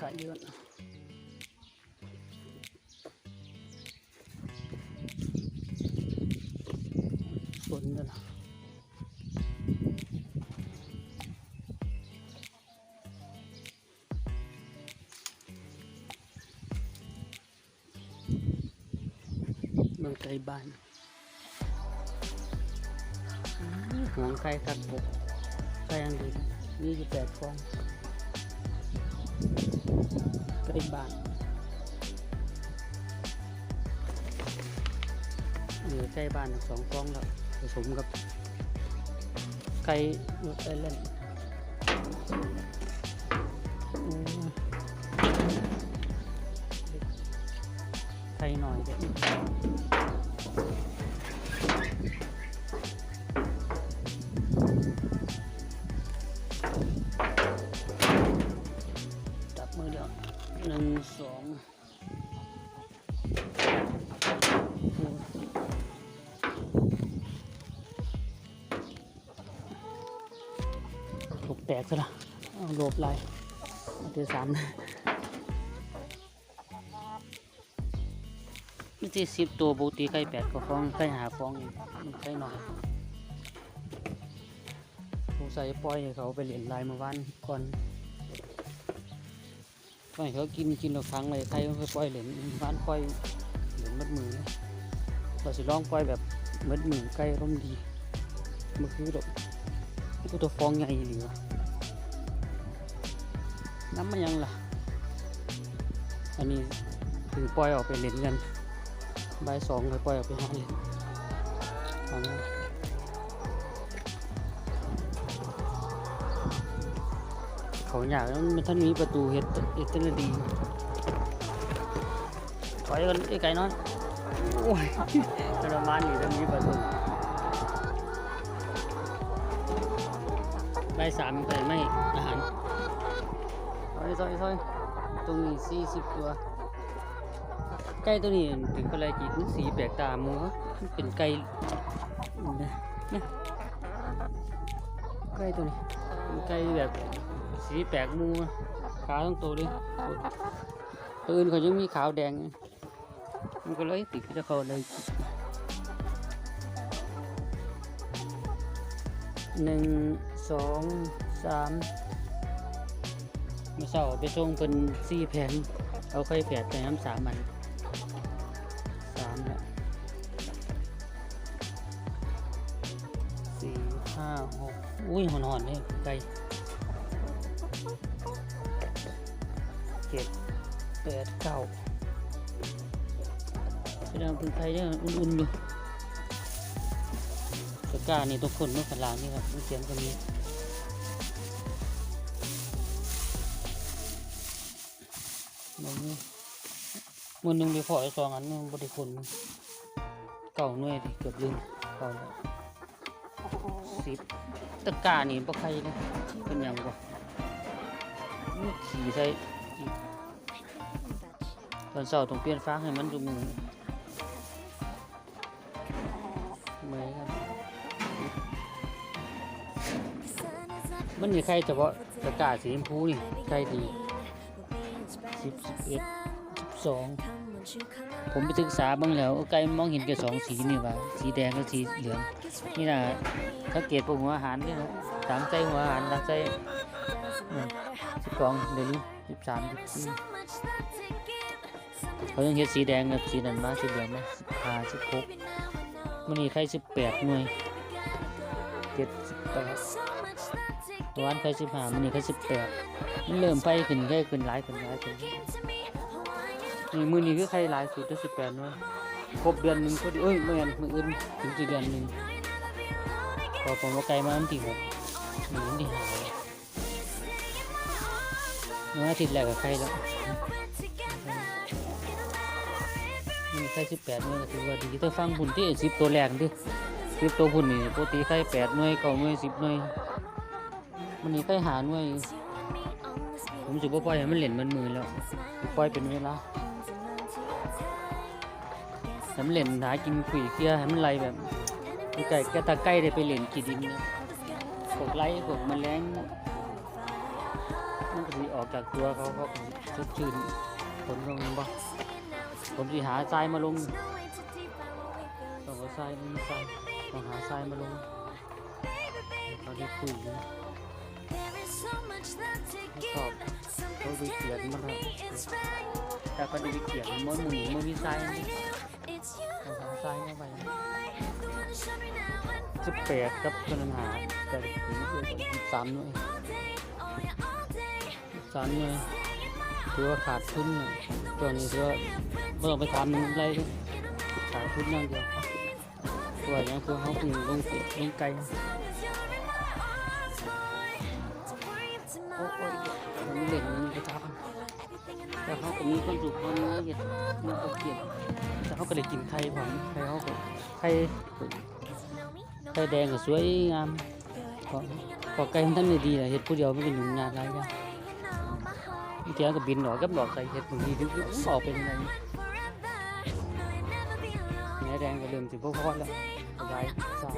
ขายเยอะนะฝนด้วยนะเมืองไกลบ้านหวงไก่คักบกไก่อังกฤษยี่สิบแปดฟอง ใกล้บ้านอยู่ใกล้บ้านสองฟองแล้วผสมกับไก่รถไอเล่นไทยหน่อยเด็ก สองถูกแตกซะละเอาโลบลายเอาเทีสามนะนี่ที่สิบตัวปกติไก่แปดก็ฟองไก่หาฟององมันไก่หน่อยสงสัยปล่อยให้เขาไปเล่นลายเมื่อวานก่อน ล่อยเขากินกินเราครั้งเลยใครก็ปล่อยเหรียญบ้านปล่อยเหรียญมัดมือนะเราสิลองปล่อยแบบมัดมือใกล้ร่มดีมันคือดอกนี่ก็ตัวฟองใหญ่หรือวน้ำมันยังล่ะ อันนี้ถึงปล่อยออกไปเล่นกันใบสองเลยปล่อยออกไปหาเล่นฟังนะ เขาอยากแล้วมันท่านมีประตูเฮ็ดเฮ็ดจังดีถอยกันไอ้ไก่น้อยโอ้ยทรมานอยู่ท่านมีประตูใบสามไปไม่อาหารซอยซอยซอยตรงนี้สี่สิบตัว ไก่ตัวนี้ถึงเป็นอะไรจีมันสีแปลกตาหมูเป็นไก่เนี่ยเนี่ยไก่ตัวนี้ ไก่แบบสีแปลกมูขาวทั้งตัวเลยตัวอื่นเขายังมีขาวแดง มันก็เลยติดจะเขาเลยหนึ่งสองสามมื่อเช้าไปส่งเป็นสี่แผงเอาไข่แผดไปน้ำสามมันสามละ ห้าหกอุ้ยหอนหอนๆเลยไก่เจ็ดแปดเก้าแสดงเป็นไก่เนี่ยอุ่นๆอยู่ตะกร้านี่ตัวคนเมื่อขางหลางนี่ครับเขียนตรงนี้ตรงนี้มือหนึ่งไปขอไอ้สองอันนึงบริคนมันเก่าหน่วยดิเกือบลืมเก่าแล้ว สิบตะกร้านี่บ่ใครนะเป็นหยังบ่นี่ขี่ใส่ตอนเช้าต้องเปลี่ยนฟ้าให้มันดูมือเมื่อยครับ มันมีใครเฉพาะตะกร้าสีชมพูนี่ใครดีสิบสิบเอ็ดสิบสอง ผมไปศึกษาบ้างแล้วไก่มองเห็นแค่สองสีนี่ว่าสีแดงกับสีเหลืองนี่นะสังเกตพวกหัวอาหารนี่นะตามใจหัวอาหารตามใจสิบสองเดี๋ยวนี้สิบสามสิบสี่เขายังเห็นสีแดงกับสีนั้นมาสีเหลืองมาสิบห้าสิบหกมันนี่ใครสิบแปดหน่วยเจ็ดสิบแปดตัวอันใครสิบห้ามันนี่ใครสิบแปดมันเริ่มไปขึ้นแค่ขึ้นหลายขึ้นหลายขึ้น นี่มือนี้คือใครหลายสุดได้สิบแปดเนาะครบเดือนหนึ่งพอดีเอ้ยไม่งั้นมืออื่นถึงจะเดือนหนึ่งพอผมว่าไกลมาวันที่หกหนึ่งวันที่หายเมื่ออาทิตย์แรกกับใครแล้วนี่ใครสิบแปดหน่วยก็ถือว่าดีแต่ฟังหุ่นที่สิบตัวแรกดิสิบตัวหุ่นนี่ปกติใครแปดหน่วยเก้าหน่วยสิบหน่วยมันนี่ใครหาหน่วยผมรู้สึกว่าปล่อยให้มันเหรียญมันมือแล้วปล่อยเป็นเวลา ให้มันเหรียญหากินขุยเคี้ยให้มันไหลแบบไก่แกตาใกล้ได้ไปเหรียญกี่ดินเนี่ยพวกไล่พวกแมลงมันก็สิออกจากตัวเขาเขาก็สดชื่นผลก็มันบ่ผมสิหาทรายมาลงต้องเอาทรายมันทรายต้องหาทรายมาลงเขาได้คุยกันชอบเขาไปเขียนมันครับแต่เขาได้ไปเขียนมันหมุนมันมีทราย ต้องหาทรายมาไปสิบแปดครับคนนั้นหาแต่ถึงสามหน่วยสามหน่วยถือว่าขาดทุนตัวนี้ถือว่าไม่ต้อไปทำอะไรขาดทุนอย่างเดียวตัวอย่างคือเขาปึงลงลงไกลโอ้โหมันเล่นมันกระทับ แต่เขาก็มีความสุขเขาเนื้อเย็ดมันก็เกลียดแต่เขาก็ได้กินไข่ผมไข่เขาก็ไข่ไข่แดงก็สวยงามพอพอไก่มันทำได้ดีเลยเห็ดผู้เดียวมันก็ยุ่งยากหลายอย่างบางทีมันก็บินออกกับหลอดใส่เห็ดบางทีถึงออกเป็นไงเนื้อแดงก็เริ่มสิพ่อๆแล้วสบายสบาย